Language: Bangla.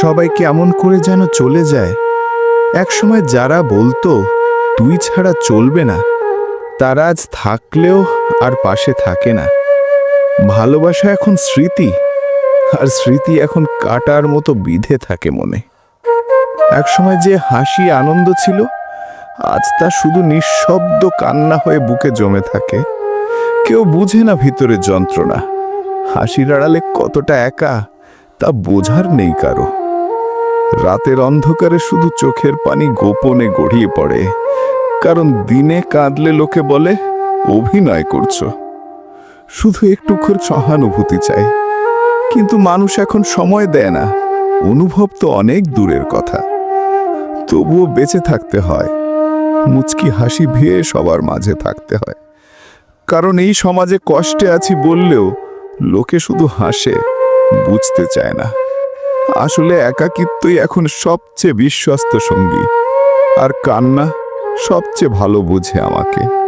সবাই কেমন করে যেন চলে যায়। একসময় যারা বলতো, তুই ছাড়া চলবে না। তারা আজ থাকলেও আর পাশে থাকে না। ভালোবাসা এখন স্মৃতি, আর স্মৃতি এখন কাটার মতো বিধে থাকে মনে। একসময় যে হাসি আনন্দ ছিল, আজ তা শুধু নিঃশব্দ কান্না হয়ে বুকে জমে থাকে। কেউ বুঝে না ভিতরের যন্ত্রণা। হাসির আড়ালে কতটা একা, তা বোঝার নেই কারও। রাতের অন্ধকারে শুধু চোখের পানি গোপনে গড়িয়ে পড়ে, কারণ দিনে কাঁদলে লোকে বলে, অভিনয় করছ। শুধু একটু করে সহানুভূতি চাই, কিন্তু মানুষ এখন সময় দেয় না, অনুভব তো অনেক দূরের কথা। তবুও বেঁচে থাকতে হয়, মুচকি হাসি ভিয়ে সবার মাঝে থাকতে হয়, কারণ এই সমাজে কষ্টে আছি বললেও লোকে শুধু হাসে, বুঝতে চায় না। আসলে একাকিত্বই এখন সবচেয়ে বিশ্বস্ত সঙ্গী। আর কান্না সবচেয়ে ভালো বুঝে আমাকে।